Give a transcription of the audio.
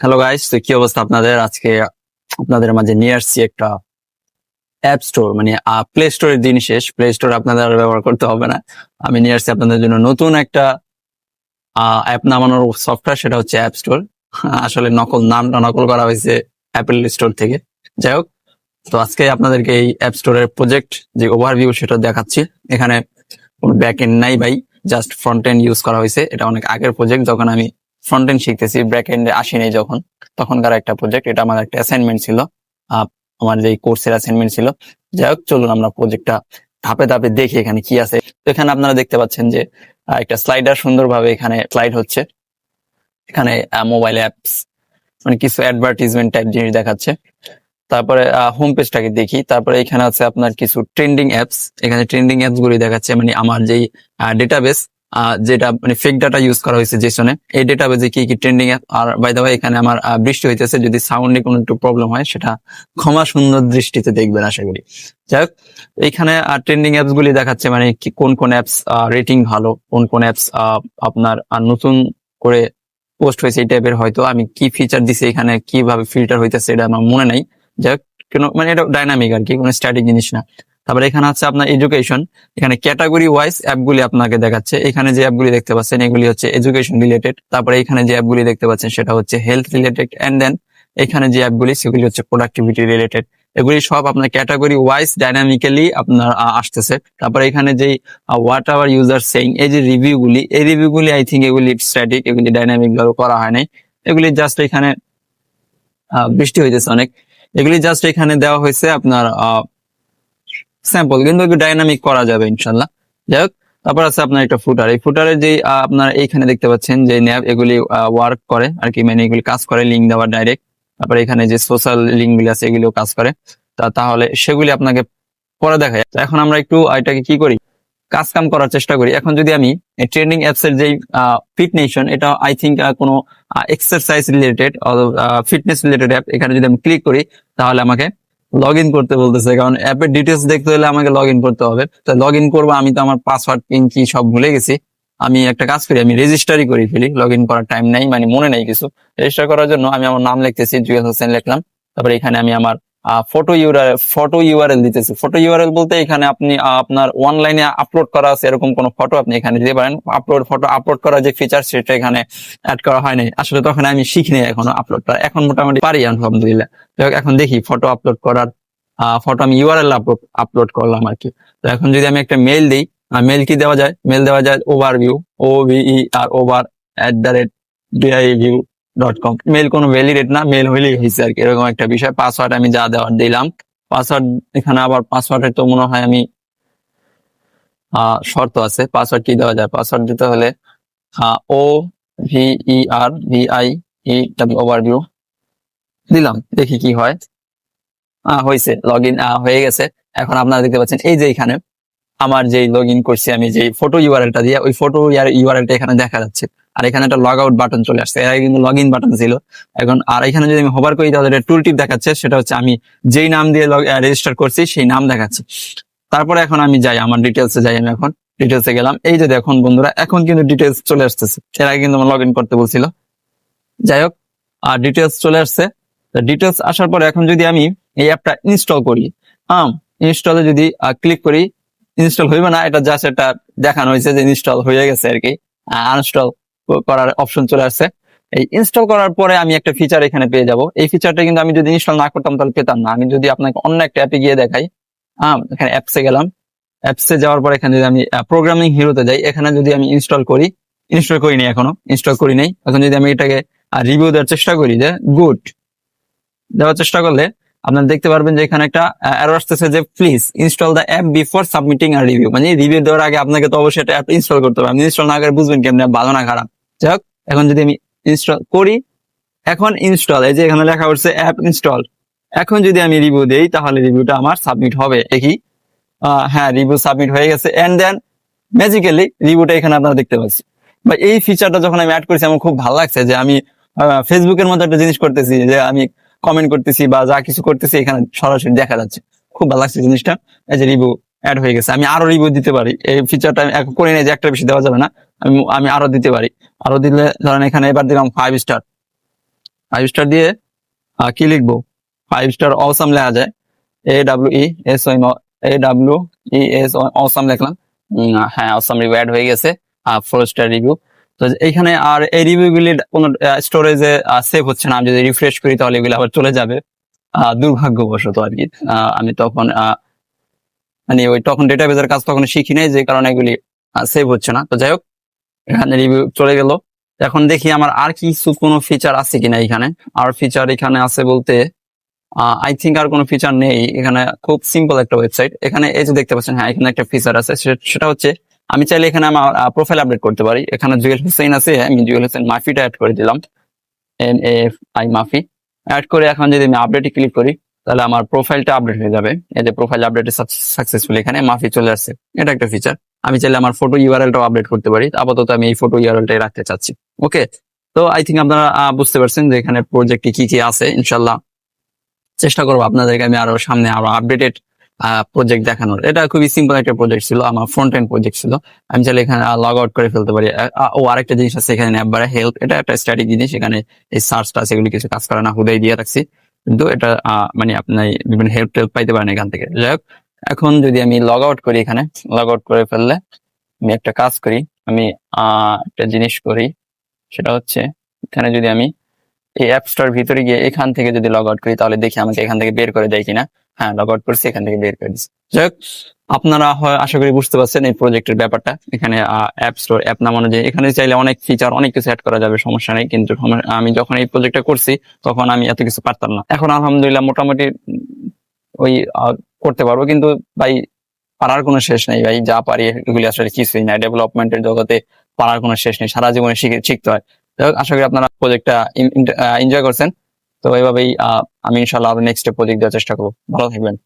Hello guys তো কি অবস্থা আপনাদের? আজকে আপনাদের মাঝে নিয়ে আসছি একটা অ্যাপ স্টোর মানে প্লে স্টোরের দিন শেষ। প্লে স্টোর আপনাদের আর ব্যবহার করতে হবে না। আমি নিয়ে আসছি আপনাদের জন্য নতুন একটা অ্যাপ নামানোর সফটওয়্যার সেটা হচ্ছে অ্যাপ স্টোর আসলে নকল নামটা নকল করা হয়েছে অ্যাপেল স্টোর থেকে। যাই হোক, তো আজকে আপনাদেরকে এই অ্যাপ স্টোরের প্রজেক্ট যে ওভারভিউ সেটা দেখাচ্ছি। এখানে কোনো ব্যাক এন্ড নাই ভাই জাস্ট ফ্রন্ট এন্ড ইউজ করা হয়েছে। এটা অনেক আগের প্রজেক্ট যখন আমি ফ্রন্ট এন্ড শিখতেছি ব্যাক এন্ডে আসেনি যখন তখনকার একটা প্রজেক্ট এটা আমার একটা অ্যাসাইনমেন্ট ছিল। আমার যে কোর্সের অ্যাসাইনমেন্ট ছিল। যাই হোক, চলুন আমরা প্রজেক্টটা ধাপে ধাপে দেখি এখানে কি আছে। তো এখানে আপনারা দেখতে পাচ্ছেন যে একটা স্লাইডার সুন্দরভাবে এখানে স্লাইড হচ্ছে। এখানে মোবাইল অ্যাপস মানে কিছু অ্যাডভার্টিজমেন্ট টাইপ জিনিস দেখাচ্ছে। তারপরে হোম পেজটাকে দেখি। তারপরে এখানে আছে আপনার কিছু ট্রেন্ডিং অ্যাপস এখানে ট্রেন্ডিং অ্যাপস গুলি দেখাচ্ছে মানে আমার যেই ডেটাবেস যেটা মানে ফেক ডাটা ইউজ করা হয়েছে জেসনে এই ডেটাবেসে কি কি ট্রেন্ডিং অ্যাপ আর বাই দ্য এখানে আমার বৃষ্টি হইতেছে, যদি সাউন্ডে কোনো একটু প্রবলেম হয়, সেটা ক্ষমা সুন্দর দৃষ্টিতে দেখবেন, আশা করি। যাই হোক এইখানে ট্রেন্ডিং অ্যাপস গুলি দেখাচ্ছে মানে কোন কোন অ্যাপস রেটিং ভালো, কোন কোন অ্যাপস আপনার নতুন করে পোস্ট হয়েছে এই টাইপের হয়তো, আমি কি ফিচার দিছি এখানে, কীভাবে ফিল্টার হইতেছে, এটা আমার মনে নাই। যাই হোক মানে এটা ডাইনামিক আর কি, কোনো স্ট্যাটিক জিনিস না। তারপরে এখানে আছে আপনার এডুকেশন এখানে ক্যাটাগরি ওয়াইজ অ্যাপগুলি আপনাকে দেখাচ্ছে। এখানে যে অ্যাপগুলি দেখতে পাচ্ছেন এগুলি হচ্ছে এডুকেশন রিলেটেড তারপরে এখানে যে অ্যাপগুলি দেখতে পাচ্ছেন সেটা হচ্ছে হেলথ রিলেটেড এন্ড দেন এখানে যে অ্যাপগুলি সেগুলি হচ্ছে প্রোডাক্টিভিটি রিলেটেড এগুলি সব আপনার ক্যাটাগরি ওয়াইজ ডাইনামিক্যালি আপনার আহ, আসতেছে। তারপরে এখানে যেই হোয়াট আওয়ার ইউজার সেইং এই যে রিভিউ গুলি এই রিভিউ গুলি আই থিঙ্ক এগুলি স্ট্যাটিক এগুলি ডাইনামিক ভাবে করা হয় নাই। এগুলি জাস্ট এখানে আহ, বৃষ্টি হইতেছে অনেক। এগুলি জাস্ট এখানে দেওয়া হয়েছে আপনার স্যাম্পল, কিন্তু একটু ডাইনামিক করা যাবে ইনশাল্লাহ যাই হোক, তারপর আছে আপনার একটা ফুটার। এই ফুটারে যে আপনার এইখানে দেখতে পাচ্ছেন যে, ন্যাব এগুলি ওয়ার্ক করে, আর কি মানে এগুলি কাজ করে লিঙ্ক দেওয়া ডাইরেক্ট তারপরে এখানে যে সোশ্যাল লিঙ্ক গুলি আছে, এগুলিও কাজ করে। তা, তাহলে সেগুলি আপনাকে পরে দেখা যায় এখন আমরা একটু এটাকে কি করি? কাজ কাম করার চেষ্টা করি। এখন যদি আমি ট্রেন্ডিং অ্যাপস এর যে ফিট নেশন এটা আই থিঙ্ক কোনো exercise related fitness related app এখানে যদি আমি ক্লিক করি, তাহলে আমাকে লগ ইন করতে বলতেছে, কারণ অ্যাপের ডিটেলস দেখতে হলে আমাকে লগ ইন করতে হবে। তো লগ ইন করব, আমি তো আমার পাসওয়ার্ড পিন কি সব ভুলে গেছি। আমি একটা কাজ করি, আমি রেজিস্টারই করি ফেলি লগ ইন করার টাইম নেই মানে মনে নেই কিছু। রেজিস্টার করার জন্য আমি আমার নাম লিখতেছি জুয়েল হোসেন লিখলাম। তারপরে এখানে আমি আমার ফটো ইউআরএল ফটো ইউআরএল দিতেছি। ফটো ইউআরএল বলতে এখানে আপনি আপনার অনলাইনে আপলোড করা আছে এরকম কোনো ফটো আপনি এখানে দিতে পারেন। আপলোড ফটো আপলোড করার যে ফিচার সেটা এখানে অ্যাড করা হয় নাই। আসলে তখন আমি শিখিনি এখনও আপলোড করা এখন মোটামুটি পারি, আলহামদুলিল্লাহ। যাই এখন দেখি ফটো আপলোড করার ফটো আমি ইউআরএল আপলোড করলাম আর কি। তো এখন যদি আমি একটা মেল দিই মেল কি দেওয়া যায়? মেল দেওয়া যায় ওভারভিউ ও আর ওভার অ্যাট দ্য রেট ডিআইভিউ ডট কম মেল কোনো ভ্যালিডেট না মেল হইলেই হয়েছে আর কি। এরকম একটা বিষয়। পাসওয়ার্ড আমি যা দেওয়ার দিলাম। পাসওয়ার্ড এখানে আবার পাসওয়ার্ডের তো মনে হয় আমি শর্ত আছে। পাসওয়ার্ড কি দেওয়া যায়? পাসওয়ার্ড দিতে হলে O V E R V I E W overview দিলাম। দেখি কি হয়। হয়েছে লগ ইন হয়ে গেছে। এখন আপনারা দেখতে পাচ্ছেন, এই যে এখানে আমার যে লগ ইন করছি আমি যে ফটো ইউআরএলটা দিয়ে, ওই ফটো ইউআরএলটা এখানে দেখা যাচ্ছে। আর এখানে একটা লগ আউট বাটন চলে আসছে। এর আগে কিন্তু লগ ইন বাটন ছিল। এখন আর এখানে যদি আমি হোভার করি, তাহলে একটা টুল টিপ দেখাচ্ছে। সেটা হচ্ছে আমি যেই নাম দিয়ে রেজিস্টার করছি, সেই নাম দেখাচ্ছে। তারপরে এখন আমি যাই, আমার ডিটেলসে যাই আমি এখন। ডিটেলসে গেলাম। এই যে দেখুন বন্ধুরা, এখন কিন্তু ডিটেলস চলে আসতেছে। এর আগে কিন্তু আমার লগ ইন করতে বলছিল। যাই হোক, আর ডিটেলস চলে আসছে। ডিটেলস আসার পরে এখন যদি আমি এই অ্যাপটা ইনস্টল করি, আম ইনস্টলে যদি ক্লিক করি ইনস্টল হইবে না। এটা জাস্ট এটা দেখানো হয়েছে যে ইনস্টল হয়ে গেছে আর কি। আনস্টল করার অপশন চলে আসছে। এই ইনস্টল করার পরে আমি একটা ফিচার এখানে পেয়ে যাব। এই ফিচারটা কিন্তু আমি যদি ইনস্টল না করতাম তাহলে পেতাম না। আমি যদি আপনাকে অন্য একটা অ্যাপে গিয়ে দেখাই, আম, এখানে অ্যাপসে গেলাম। অ্যাপসে যাওয়ার পর এখানে যদি আমি প্রোগ্রামিং হিরোতে যাই, এখানে যদি আমি ইনস্টল করি ইনস্টল করিনি এখনও ইনস্টল করি নাই এখন যদি আমি এটাকে রিভিউ দেওয়ার চেষ্টা করি যে গুড দেওয়ার চেষ্টা করলে আপনারা দেখতে পারবেন যে এখানে একটা এরর আসতেছে যে please install the app before submitting R review মানে রিভিউ দেওয়ার আগে আপনাকে তো অবশ্যই একটা অ্যাপ ইনস্টল করতে হবে। আপনি ইনস্টল না করে বুঝবেন কেমন, ভালো না খারাপ। যাই হোক এখন যদি আমি ইনস্টল করি, এখন ইনস্টল এই যে এখানে লেখা হচ্ছে অ্যাপ ইনস্টল এখন যদি আমি রিভিউ দেই, তাহলে রিভিউটা আমার সাবমিট হবে। দেখি। হ্যাঁ রিভিউ সাবমিট হয়ে গেছে। এন্ড দেন ম্যাজিক্যালি রিভিউটা এখানে আপনারা দেখতে পাচ্ছি বা এই ফিচারটা যখন আমি অ্যাড করেছি, আমার খুব ভালো লাগছে যে আমি ফেসবুকের মতো একটা জিনিস করতেছি, যে আমি কমেন্ট করতেছি বা যা কিছু করতেছি, এখানে সরাসরি দেখা যাচ্ছে। খুব ভালো লাগছে জিনিসটা। এই যে রিভিউ অ্যাড হয়ে গেছে। আমি আরও রিভিউ দিতে পারি। এই ফিচারটা আমি করে নিই যে একটা বেশি দেওয়া যাবে না। আমি আমি আরও দিতে পারি। আরও দিলে ধরেন এখানে এবার দিলাম ফাইভ স্টার ফাইভ স্টার দিয়ে কি লিখব? ফাইভ স্টার অসাম লেখা যায়। A W E S A W E S awesome লিখলাম। হ্যাঁ অসাম রিভিউ অ্যাড হয়ে গেছে। ফোর স্টার রিভিউ তো এইখানে আর এই রিভিউ গুলি কোনো স্টোরেজে সেভ হচ্ছে না। আমি যদি রিফ্রেশ করি তাহলে এগুলো আবার চলে যাবে। দুর্ভাগ্যবশত আর কি। আমি তখন মানে ওই তখন ডেটাবেজের কাজ তখন শিখি নাই, যে কারণে এগুলি সেভ হচ্ছে না। তো যাই হোক এখানে রিভিউ চলে গেল। এখন দেখি আমার আর কিছু কোনো ফিচার আছে কিনা এখানে। আর ফিচার এখানে আছে বলতে আই থিঙ্ক আর কোনো ফিচার নেই। এখানে খুব সিম্পল একটা ওয়েবসাইট এখানে এই যে দেখতে পাচ্ছেন হ্যাঁ এখানে একটা ফিচার আছে। সেটা হচ্ছে, আমি চাইলে এখানে আমার প্রোফাইল আপডেট করতে পারি। এখানে জুয়েল হোসেন আছে, আমি জুয়েল হোসেন মাফিটা অ্যাড করে দিলাম। এন এফ আই মাফি। অ্যাড করে এখন যদি আমি আপডেটে ক্লিক করি, তাহলে আমার প্রোফাইলটা আপডেট হয়ে যাবে। এই যে প্রোফাইল আপডেট সাকসেসফুল এখানে, মাফি চলে আসছে। এটা একটা ফিচার আমি চাইলে আমার ফটো ইউআরএলটাও আপডেট করতে পারি। আপাতত আমি এই ফটো ইউআরএলটাই রাখতে চাচ্ছি। ওকে তো আই থিঙ্ক আপনারা বুঝতে পারছেন যে এখানে প্রজেক্টে কি কি আছে। ইনশাল্লাহ চেষ্টা করব আপনাদেরকে আমি আরও সামনে আরও আপডেটেড প্রজেক্ট দেখানোর। এটা খুবই সিম্পল একটা প্রজেক্ট ছিল, আমার ফ্রন্ট এন্ড প্রজেক্ট ছিল। আমি চাইলে এখানে লগ আউট করে ফেলতে পারি। ও আরেকটা জিনিস আছে এখানে, একবারে হেল্প এটা একটা স্ট্যাটিক জিনিস। এখানে এই সার্চটা সেগুলি কিছু কাজ করে না, হুদাই দিয়ে রাখছি। কিন্তু এটা মানে আপনি বিভিন্ন হেল্প টেল্প পাইতে পারেন এখান থেকে। যাই হোক এখন যদি আমি লগ আউট করি এখানে লগ আউট করে ফেললে আমি একটা কাজ করি, আমি একটা জিনিস করি, সেটা হচ্ছে এখানে যদি আমি এই অ্যাপ স্টোর ভিতরে গিয়ে এখান থেকে যদি লগ আউট করি, তাহলে দেখি আমাকে এখান থেকে বের করে দেয় কিনা। হ্যাঁ লগ আউট করছি, এখান থেকে বের করে দিচ্ছি যাই হোক আপনারা হয়, আশা করি বুঝতে পারছেন এই প্রজেক্টের ব্যাপারটা। এখানে অ্যাপ স্টোর অ্যাপ নাম অনুযায়ী এখানে চাইলে অনেক ফিচার অনেক কিছু অ্যাড করা যাবে, সমস্যা নেই। কিন্তু আমি যখন এই প্রজেক্টটা করছি, তখন আমি এত কিছু পারতাম না। এখন আলহামদুলিল্লাহ মোটামুটি ওই করতে পারব কিন্তু ভাই পারার কোনো শেষ নেই। ভাই যা পারি এগুলি আসলে কিছুই না। ডেভেলপমেন্টের জগতে পারার কোনো শেষ নেই। সারা জীবনে শিখে শিখতে হয়। আশা করি আপনারা প্রজেক্টটা এনজয় করছেন। তো এইভাবেই আহ, আমি ইনশাল্লাহ নেক্সট প্রজেক্ট দেওয়ার চেষ্টা করব। ভালো থাকবেন।